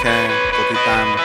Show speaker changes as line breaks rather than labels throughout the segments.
แชร์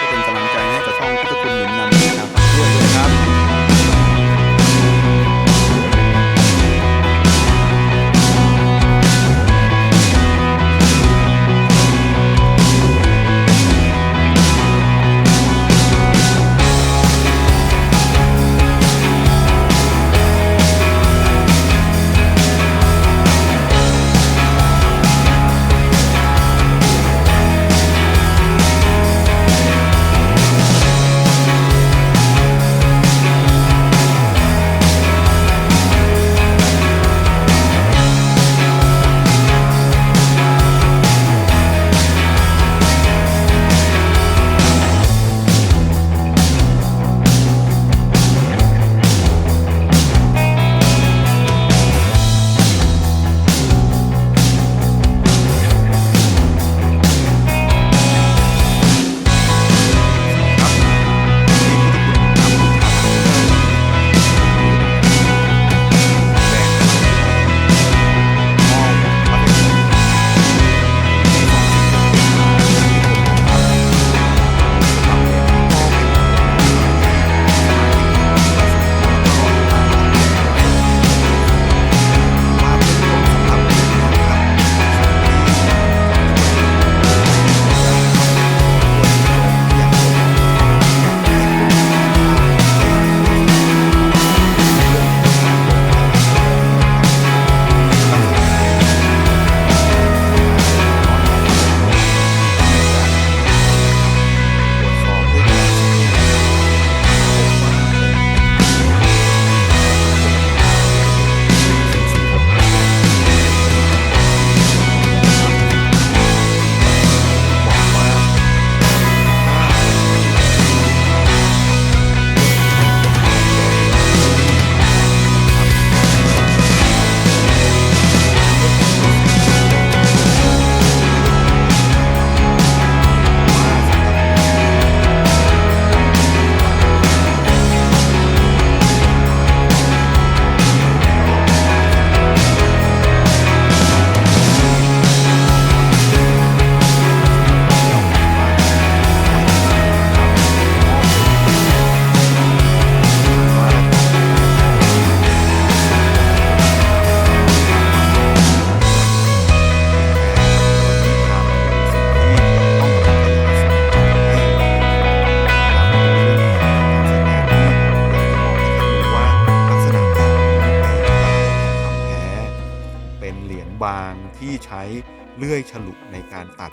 เลื่อยฉลุในการตัด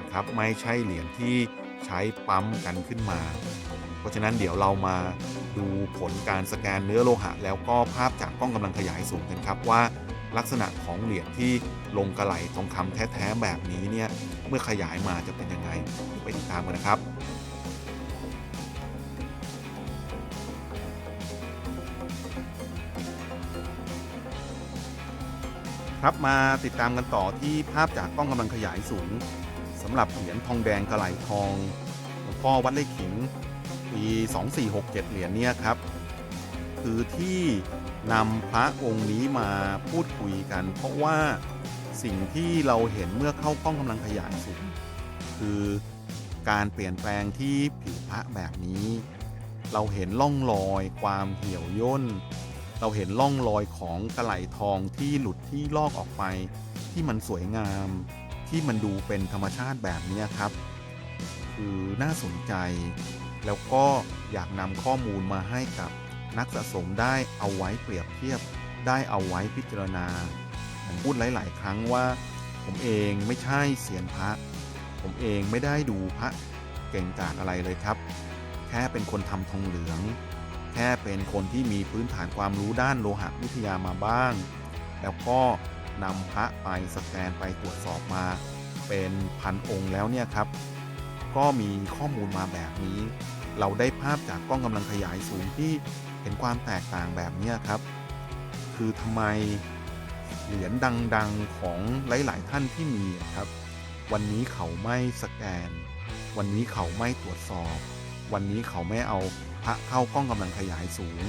นะครับไม่ใช่เหรียญที่ใช้ปั๊มกันขึ้นมา เพราะฉะนั้นเดี๋ยวเรามาดูผลการสแกนเนื้อโลหะ แล้วก็ภาพจากกล้องกำลังขยายสูงกันครับว่า ลักษณะของเหรียญที่ลงกระไหลทองคำแท้ๆแบบนี้เนี่ยเมื่อขยายมาจะเป็นยังไงไปติดตามกันนะครับ ครับมาติดตามกันต่อที่ภาพจากกล้องกำลังขยายสูงสำหรับเหรียญทองแดงกระไหลทองหลวงพ่อวัดไร่ขิงปี 2467 เหรียญเนี่ยครับ คือที่นำพระองค์นี้มาพูดคุยกัน เพราะว่าสิ่งที่เราเห็นเมื่อเข้ากล้องกำลังขยายสูงคือการเปลี่ยนแปลงที่ผิวพระแบบนี้ เราเห็นร่องรอยความเหี่ยวย่น เราเห็นร่องรอยของกระไหลทองที่หลุดที่ลอกออกไป ที่มันสวยงามที่มันดูเป็นธรรมชาติแบบนี้ครับ คือน่าสนใจ แล้วก็อยากนำข้อมูลมาให้กับนักสะสมได้เอาไว้เปรียบเทียบ ได้เอาไว้พิจารณาผมพูดหลาย ๆ ครั้งว่า ผมเองไม่ใช่เสียนพระ ผมเองไม่ได้ดูพระเก่งกาจอะไรเลยครับ แค่เป็นคนทำทองเหลือง แค่เป็นคนที่มีพื้นฐานความรู้ด้านโลหะวิทยามาบ้าง แล้วก็นำพระไปสแกนไปตรวจสอบมา เป็นพันองค์แล้วเนี่ยครับ ก็มีข้อมูลมาแบบนี้ เราได้ภาพจากกล้องกำลังขยายสูงที่เห็นความแตกต่างแบบนี้ครับ คือทำไมเหรียญดังๆของหลาย ๆ ท่านที่มีครับ วันนี้เขาไม่สแกน วันนี้เขาไม่ตรวจสอบ วันนี้เขาไม่เอาพระเข้ากล้องกำลังขยายสูง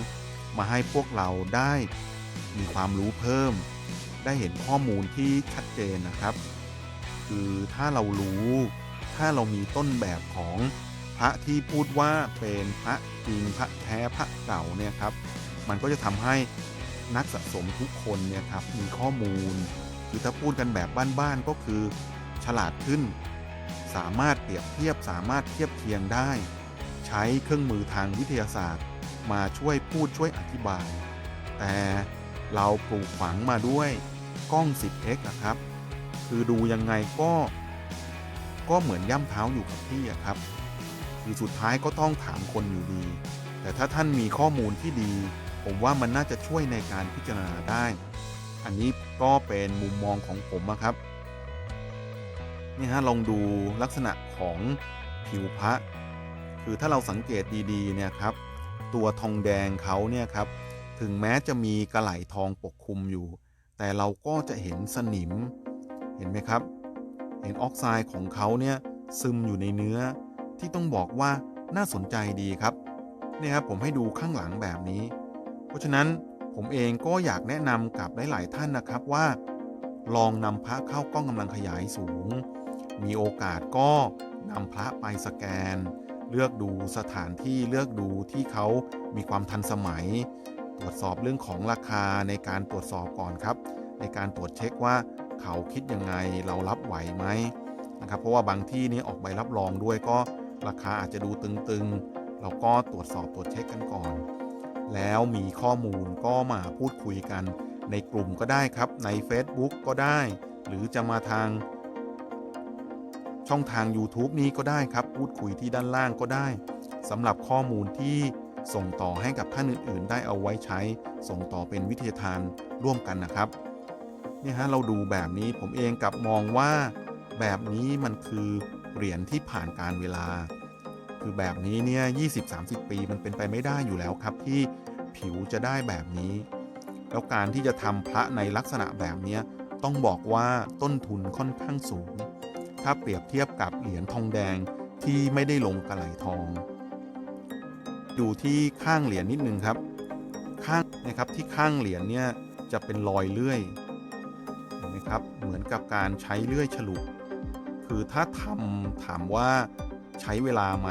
มาให้พวกเราได้มีความรู้เพิ่ม ได้เห็นข้อมูลที่ชัดเจนนะครับ คือถ้าเรารู้ ถ้าเรามีต้นแบบของพระที่พูดว่าเป็นพระจริงพระแท้พระเก่าเนี่ยครับ มันก็จะทำให้นักสะสมทุกคนเนี่ยครับมีข้อมูล คือถ้าพูดกันแบบบ้านๆก็คือฉลาดขึ้น สามารถเปรียบเทียบสามารถเทียบเคียงได้ ใช้เครื่องมือทางวิทยาศาสตร์ มาช่วยพูดช่วยอธิบาย แต่เราปลูกฝังมาด้วยกล้อง 10x นะครับ คือดูยังไงก็ ก็เหมือนย่ำเท้าอยู่กับที่อะครับคือสุดท้ายก็ต้องถามคนอยู่ดี แต่ถ้าท่านมีข้อมูลที่ดี ผมว่ามันน่าจะช่วยในการพิจารณาได้ อันนี้ก็เป็นมุมมองของผมอะครับนี่ฮะลองดูลักษณะของผิวพระ คือถ้าเราสังเกตดีๆเนี่ยครับตัวทองแดงเขาเนี่ยครับถึงแม้จะมีกระไหลทองปกคลุมอยู่ แต่เราก็จะเห็นสนิมเห็นไหมครับ เห็นออกไซด์ของเขาเนี่ยซึมอยู่ในเนื้อที่ต้องบอกว่าน่าสนใจดีครับเนี่ยครับผมให้ดูข้างหลังแบบนี้ เพราะฉะนั้นผมเองก็อยากแนะนำกับหลาย ๆ ท่านนะครับว่า ลองนำพระเข้ากล้องกำลังขยายสูง มีโอกาสก็นำพระไปสแกน เลือกดูสถานที่เลือกดูที่เขามีความทันสมัย ตรวจสอบเรื่องของราคาในการตรวจสอบก่อนครับ ในการตรวจเช็คว่าเขาคิดยังไงเรารับไหวไหมนะครับเพราะว่าบางที่นี้ออกใบรับรองด้วยก็ราคาอาจจะดูตึงๆ เราก็ตรวจสอบตรวจเช็คกันก่อน แล้วมีข้อมูลก็มาพูดคุยกันในกลุ่มก็ได้ครับใน Facebook ก็ได้ หรือจะมาทาง ช่องทาง YouTube นี้ก็ได้ครับ พูดคุยที่ด้านล่างก็ได้สำหรับข้อมูลที่ส่งต่อให้กับท่านอื่น ๆ ได้เอาไว้ใช้ ส่งต่อเป็นวิทยาทานร่วมกันนะครับเนี่ยฮะเราดูแบบนี้ผมเองกลับมองว่า แบบนี้มันคือเหรียญที่ผ่านการเวลา คือแบบนี้เนี่ย20-30 ปีมันเป็นไปไม่ได้อยู่แล้วครับที่ผิวจะได้แบบนี้ แล้วการที่จะทำพระในลักษณะแบบนี้ต้องบอกว่าต้นทุนค่อนข้างสูง ถ้าเปรียบเทียบกับเหรียญทองแดงที่ไม่ได้ลงกระไหลทอง ดูที่ข้างเหรียญนิดนึงครับ ข้างนะครับที่ข้างเหรียญเนี่ยจะเป็นรอยเลื่อยเห็นไหมครับเหมือนกับการใช้เลื่อยฉลุคือถ้าทำถามว่าใช้เวลาไหม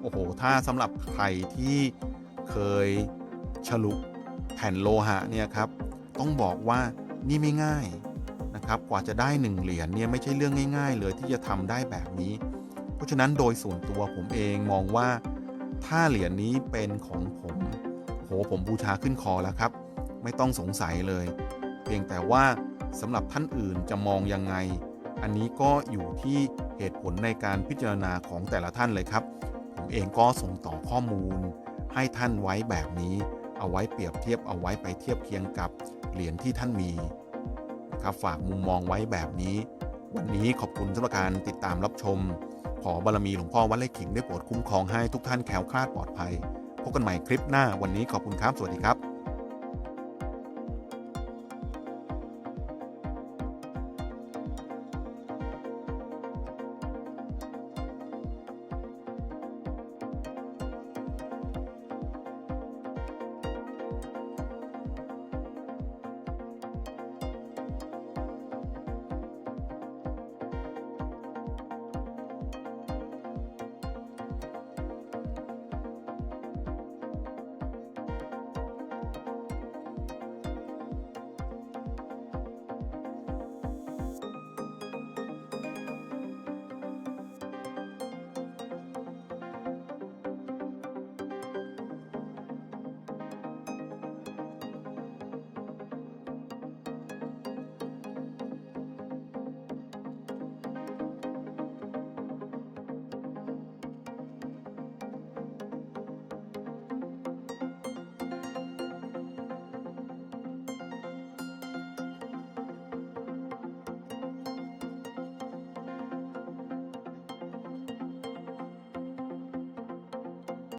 โอ้โห ถ้าสำหรับใครที่เคยฉลุแผ่นโลหะเนี่ยครับ ต้องบอกว่านี่ไม่ง่าย นะครับกว่าจะได้หนึ่งเหรียญเนี่ยไม่ใช่เรื่องง่ายๆ เลยที่จะทำได้แบบนี้ เพราะฉะนั้นโดยส่วนตัวผมเองมองว่าถ้าเหรียญนี้เป็นของผมโหผมบูชาขึ้นคอแล้วครับ ไม่ต้องสงสัยเลย เพียงแต่ว่าสำหรับท่านอื่นจะมองยังไง อันนี้ก็อยู่ที่เหตุผลในการพิจารณาของแต่ละท่านเลยครับ ผมเองก็ส่งต่อข้อมูล ให้ท่านไว้แบบนี้ เอาไว้เปรียบเทียบเอาไว้ไปเทียบเคียงกับเหรียญที่ท่านมี นะครับฝากมุมมองไว้แบบนี้ วันนี้ขอบคุณสำหรับการติดตามรับชม ขอบารมีหลวงพ่อวัดไร่ขิงได้โปรดคุ้มครองให้ทุกท่านแข็งแกร่งปลอดภัยพบกันใหม่คลิปหน้าวันนี้ขอบคุณครับสวัสดีครับ